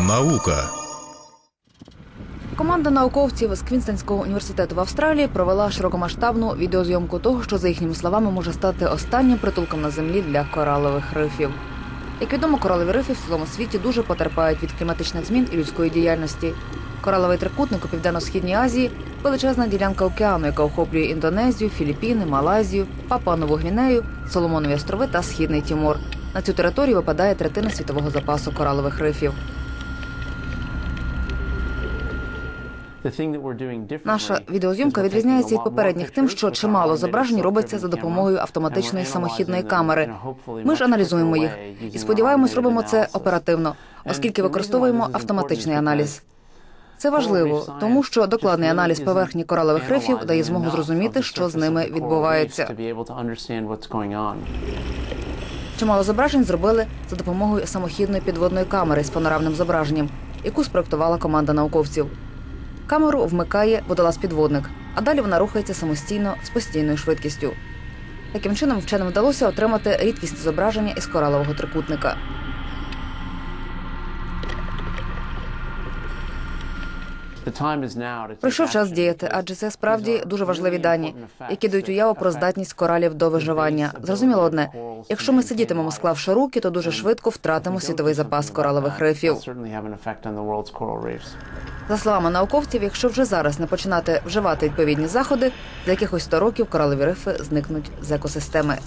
Наука Команда науковців з Квінстонського університету в Австралії провела широкомасштабну відеозйомку того, що за їхніми словами може стати останнім притулком на землі для коралових рифів. Як відомо, коралові рифи в цілому світі дуже потерпають від кліматичних змін і людської діяльності. Кораловий трикутник у південно-східній Азії величезна ділянка океану, яка охоплює Індонезію, Філіппіни, Малайзію, Папуа Нову Гвінею, Соломонові острови та Східний Тімор. На цю територію випадає третина світового запасу коралових рифів. Наша відеозйомка відрізняється від попередніх тим, що чимало зображень робиться за допомогою автоматичної самохідної камери. Ми ж аналізуємо їх і сподіваємось, робимо це оперативно, оскільки використовуємо автоматичний аналіз. Це важливо, тому що докладний аналіз поверхні коралових рифів дає змогу зрозуміти, що з ними відбувається. Чимало зображень зробили за допомогою самохідної підводної камери з панорамним зображенням, яку спроектувала команда науковців. Камеру вмикає водолаз-підводник, а далі вона рухається самостійно з постійною швидкістю. Таким чином вченим вдалося отримати рідкісні зображення із коралового трикутника. Прийшов час діяти, адже це справді дуже важливі дані, які дають уяву про здатність коралів до виживання. Зрозуміло одне: якщо ми сидітимемо, склавши руки, то дуже швидко втратимо світовий запас коралових рифів. За словами науковців, якщо вже зараз не починати вживати відповідні заходи, за якихось 100 років коралові рифи зникнуть з екосистеми.